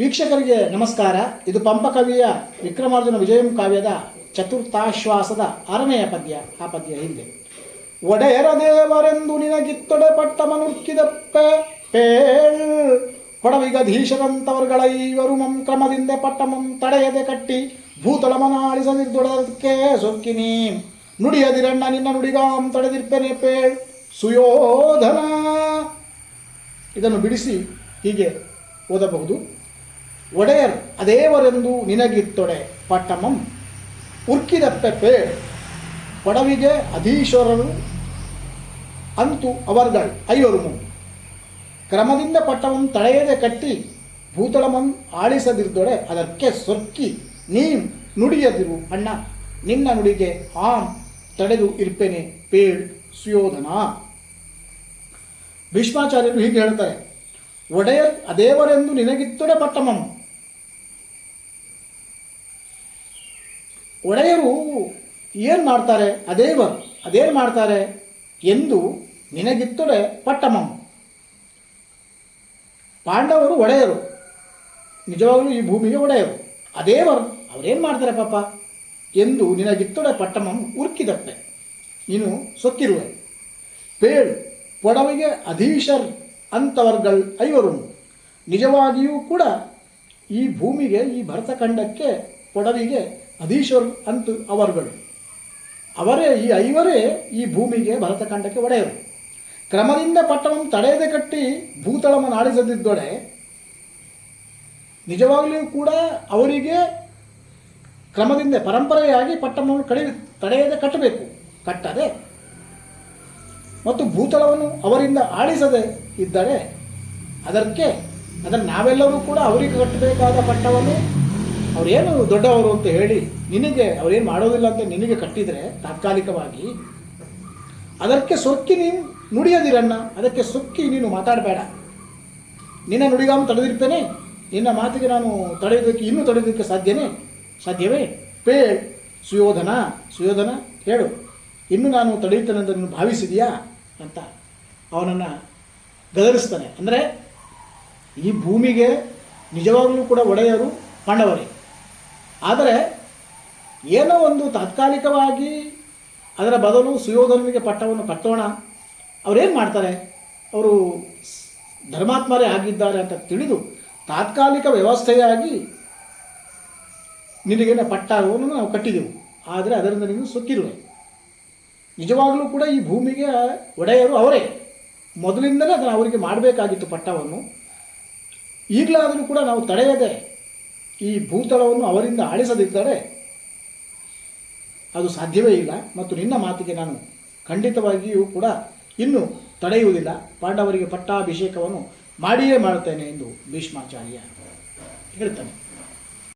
ವೀಕ್ಷಕರಿಗೆ ನಮಸ್ಕಾರ. ಇದು ಪಂಪ ಕವಿಯ ವಿಕ್ರಮಾರ್ಜುನ ವಿಜಯಂ ಕಾವ್ಯದ ಚತುರ್ಥಾಶ್ವಾಸದ ಆರನೆಯ ಪದ್ಯ. ಆ ಪದ್ಯ ಹಿಂದೆ. ಒಡೆಯರ ದೇವರೆಂದು ನಿನಗಿತ್ತೊಡೆ ಪಟ್ಟ ಪೇಳ್. ಇವರು ಮಂ ಕ್ರಮದಿಂದ ಪಟ್ಟಮಂ ತಡೆಯದೆ ಕಟ್ಟಿ ಭೂತಳಮನಾಳಿಸದಿದ್ದೊಡದಕ್ಕೆ ಸೊಕ್ಕಿನಿ. ನುಡಿಯದಿರಣ್ಣ, ನಿನ್ನ ನುಡಿಗಾಂ ತಡೆದಿರ್ಪೆನೆ, ಪೇಳ್. ಸುಯೋಧನ. ಇದನ್ನು ಬಿಡಿಸಿ ಹೀಗೆ ಓದಬಹುದು. ಒಡೆಯರ್, ಅದೇವರೆಂದು ನಿನಗಿತ್ತೊಡೆ, ಪಟ್ಟಮಂ ಉರ್ಕಿದಪ್ಪೆ ಪೇಳ್ ಒಡವಿಗೆ ಅಧೀಶ್ವರರು ಅಂತು ಅವರ್ಗಳು ಅಯ್ಯೋರ್ಮು ಕ್ರಮದಿಂದ ಪಟ್ಟಮಂ ತಳೆಯದೆ ಕಟ್ಟಿ ಭೂತಳಮಂ ಆಳಿಸದಿರ್ದೊಡೆ ಅದಕ್ಕೆ ಸೊಕ್ಕಿ ನೀಂ ನುಡಿಯದಿರು ಅಣ್ಣ, ನಿನ್ನ ನುಡಿಗೆ ಆಂ ತಡೆದು ಇರ್ಪೇನೆ ಪೇಳ್ ಸುಯೋಧನ. ಭೀಷ್ಮಾಚಾರ್ಯರು ಹೀಗೆ ಹೇಳ್ತಾರೆ, ಒಡೆಯರ್, ಅದೇವರೆಂದು ನಿನಗಿತ್ತೊಡೆ, ಪಟ್ಟಮಂ. ಒಡೆಯರು ಏನು ಮಾಡ್ತಾರೆ? ಅದೇವರು ಅದೇನು ಮಾಡ್ತಾರೆ ಎಂದು ನಿನಗಿತ್ತೊಡೆ ಪಟ್ಟಮಂ ಪಾಂಡವರು ಒಡೆಯರು. ನಿಜವಾಗಲೂ ಈ ಭೂಮಿಗೆ ಒಡೆಯರು. ಅದೇವರು ಅವರೇನು ಮಾಡ್ತಾರೆ ಪಾಪ? ಎಂದು ನಿನಗಿತ್ತೊಡೆ ಪಟ್ಟಮಂ ಉರ್ಕಿದಪ್ಪೆ ನೀನು ಸೊತ್ತಿರುವ ಪೇಳು ಪೊಡವಿಗೆ ಅಧೀಶರ್ ಅಂತವರ್ಗಳ್ ಐವರು. ನಿಜವಾಗಿಯೂ ಕೂಡ ಈ ಭೂಮಿಗೆ, ಈ ಭರತಖಂಡಕ್ಕೆ ಪೊಡವಿಗೆ ಅಧೀಶ್ವರ್ ಅಂತು ಅವರುಗಳು. ಅವರೇ ಈ ಐವರೇ ಈ ಭೂಮಿಗೆ ಭರತಖಂಡಕ್ಕೆ ಒಡೆಯರು. ಕ್ರಮದಿಂದ ಪಟ್ಟವನ್ನು ತಡೆಯದೆ ಕಟ್ಟಿ ಭೂತಳವನ್ನು ಆಡಿಸದಿದ್ದೊಡೆ ನಿಜವಾಗಲಿಯೂ ಕೂಡ ಅವರಿಗೆ ಕ್ರಮದಿಂದ ಪರಂಪರೆಯಾಗಿ ಪಟ್ಟಣವನ್ನು ಕಡಿ, ತಡೆಯದೆ ಕಟ್ಟಬೇಕು. ಕಟ್ಟದೆ. ಮತ್ತು ಭೂತಳವನ್ನು ಅವರಿಂದ ಆಳಿಸದೆ ಇದ್ದರೆ ಅದಕ್ಕೆ, ಅದನ್ನು ನಾವೆಲ್ಲರೂ ಕೂಡ ಅವರಿಗೆ ಕಟ್ಟಬೇಕಾದ ಪಟ್ಟವನ್ನು ಅವರೇನು ದೊಡ್ಡವರು ಅಂತ ಹೇಳಿ ನಿನಗೆ ಅವರೇನು ಮಾಡೋದಿಲ್ಲ ಅಂತ ನಿನಗೆ ಕಟ್ಟಿದರೆ ತಾತ್ಕಾಲಿಕವಾಗಿ, ಅದಕ್ಕೆ ಸೊಕ್ಕಿ ನೀನು ನುಡಿಯದಿರಣ್ಣ, ಅದಕ್ಕೆ ಸೊಕ್ಕಿ ನೀನು ಮಾತಾಡಬೇಡ. ನಿನ್ನ ನುಡಿಗಾಮ ತಡೆದಿರ್ತೇನೆ, ನಿನ್ನ ಮಾತಿಗೆ ನಾನು ತಡೆಯೋದಕ್ಕೆ, ಇನ್ನೂ ತಡೆಯೋದಕ್ಕೆ ಸಾಧ್ಯನೇ ಸಾಧ್ಯವೇ? ಪೇ ಸುಯೋಧನ ಸುಯೋಧನ ಹೇಳು, ಇನ್ನು ನಾನು ತಡೆಯುತ್ತೇನೆ ಅಂತ ನೀನು ಭಾವಿಸಿದೆಯಾ ಅಂತ ಅವನನ್ನು ಗದರಿಸ್ತಾನೆ. ಅಂದರೆ ಈ ಭೂಮಿಗೆ ನಿಜವಾಗಲೂ ಕೂಡ ಒಡೆಯರು ಪಾಂಡವರೇ. ಆದರೆ ಏನೋ ಒಂದು ತಾತ್ಕಾಲಿಕವಾಗಿ ಅದರ ಬದಲು ಸುಯೋಧನಿಗೆ ಪಟ್ಟವನ್ನು ಕಟ್ಟೋಣ. ಅವರೇನು ಮಾಡ್ತಾರೆ? ಅವರು ಧರ್ಮಾತ್ಮರೇ ಆಗಿದ್ದಾರೆ ಅಂತ ತಿಳಿದು ತಾತ್ಕಾಲಿಕ ವ್ಯವಸ್ಥೆಯಾಗಿ ನಿನಗೇನ ಪಟ್ಟವನ್ನು ನಾವು ಕಟ್ಟಿದೆವು. ಆದರೆ ಅದರಿಂದ ನೀನು ಸುಕ್ಕಿರುವೆ. ನಿಜವಾಗಲೂ ಕೂಡ ಈ ಭೂಮಿಗೆ ಒಡೆಯರು ಅವರೇ. ಮೊದಲಿಂದಲೇ ಅದನ್ನು ಅವರಿಗೆ ಮಾಡಬೇಕಾಗಿತ್ತು ಪಟ್ಟವನ್ನು. ಈಗಲಾದರೂ ಕೂಡ ನಾವು ತಡೆಯದೆ ಈ ಭೂತಳವನ್ನು ಅವರಿಂದ ಆಳಿಸದಿದ್ದರೆ ಅದು ಸಾಧ್ಯವೇ ಇಲ್ಲ. ಮತ್ತು ನಿನ್ನ ಮಾತಿಗೆ ನಾನು ಖಂಡಿತವಾಗಿಯೂ ಕೂಡ ಇನ್ನು ತಡೆಯುವುದಿಲ್ಲ. ಪಾಂಡವರಿಗೆ ಪಟ್ಟಾಭಿಷೇಕವನ್ನು ಮಾಡಿಯೇ ಮಾಡುತ್ತೇನೆ ಎಂದು ಭೀಷ್ಮಾಚಾರ್ಯ ಹೇಳ್ತಾನೆ